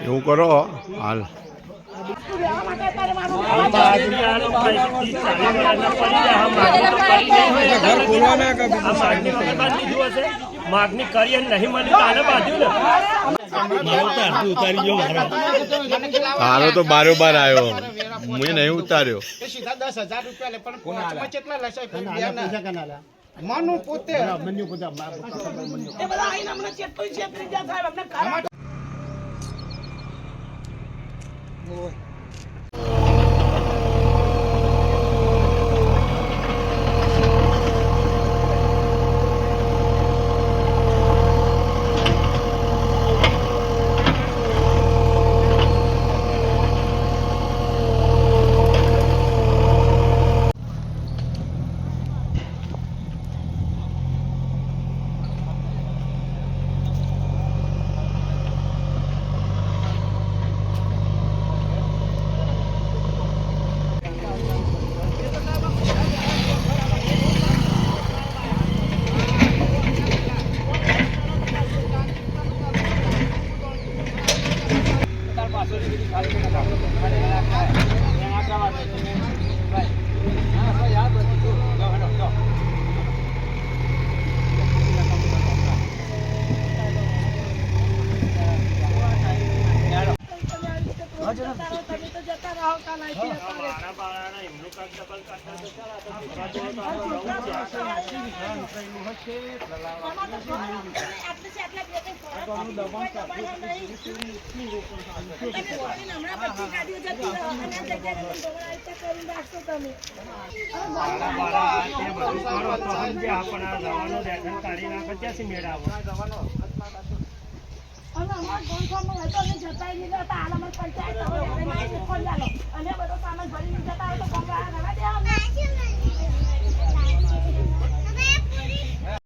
એવું કરો હાલ. ઘર ખોલવાના માગણી કરી નહીં મળી તો આને બાંધ્યું ને. તારો તો બારો બાર આવ્યો. મેં નહીં ઉતાર્યો. સીધા દસ હજાર રૂપિયા લે પણ કેટલા લેશે? માનું પોતે. એ બધા આઈને સાહેબ અમને તમે ખાલી રીતે કરીને રાખશો તમે. અને અમારા ગોંડખોરમાં હતો તો રહેતા. હાલ અમારે પંચાયત. અને બધો સામાન ભરીને જતા હોય તો ગોંડવાળા